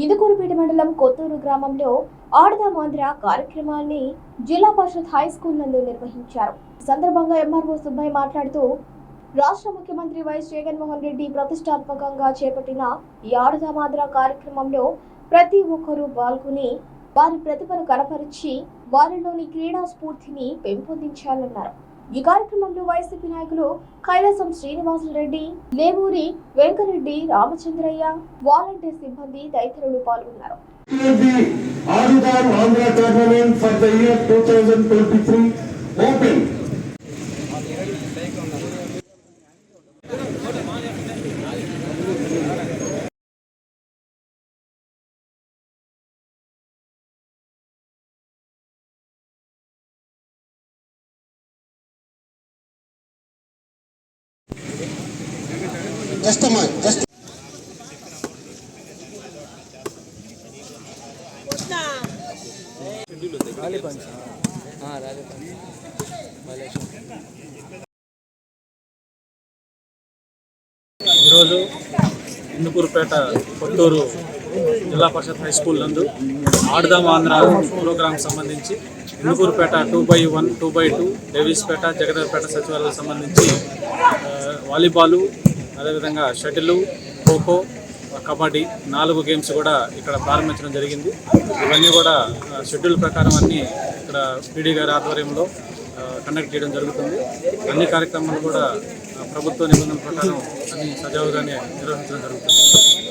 ఇందుకూరుపేట మండలం కొత్తూరు గ్రామంలో ఆడదామాంధ్ర కార్యక్రమాన్ని జిల్లా పరిషత్ హై స్కూల్ నందు నిర్వహించారు. సందర్భంగా ఎంఆర్ఓ సుబ్బయ్య మాట్లాడుతూ రాష్ట్ర ముఖ్యమంత్రి వైఎస్ జగన్మోహన్ రెడ్డి ప్రతిష్టాత్మకంగా చేపట్టిన ఈ ఆడదామాంధ్ర కార్యక్రమంలో ప్రతి ఒక్కరూ పాల్గొని వారి ప్రతిభను కనపరిచి వారిలోని క్రీడా స్ఫూర్తిని పెంపొందించాలన్నారు. ఈ కార్యక్రమంలో వైసీపీ నాయకులు కైలాసం శ్రీనివాసరెడ్డి లేవూరి వెంకరెడ్డి రామచంద్రయ్య వాలంటీర్ సిబ్బంది తదితరులు పాల్గొన్నారు. the Aadudar Andhra tournament for the year 2023 open. Just అమ్మా జస్ట్ ఈరోజు ఇందుకూరుపేట కొట్టూరు జిల్లా పరిషత్ హై స్కూల్ నందు ఆడదాం ఆంధ్ర ప్రోగ్రాం సంబంధించి Indukurupeta two by one two by two Davispeta Jagadarpeta సచివాలయాలకు సంబంధించి వాలీబాలు అదేవిధంగా షటిల్ ఖోఖో కబడ్డీ నాలుగు గేమ్స్ కూడా ఇక్కడ ప్రారంభించడం జరిగింది. ఇవన్నీ కూడా షెడ్యూల్ ప్రకారం అన్నీ ఇక్కడ పీడీ గారి ఆధ్వర్యంలో కండక్ట్ చేయడం జరుగుతుంది. అన్ని కార్యక్రమాలు కూడా ప్రభుత్వ నిబంధనల ప్రకారం అన్ని సజావుగానే నిర్వహించడం జరుగుతుంది.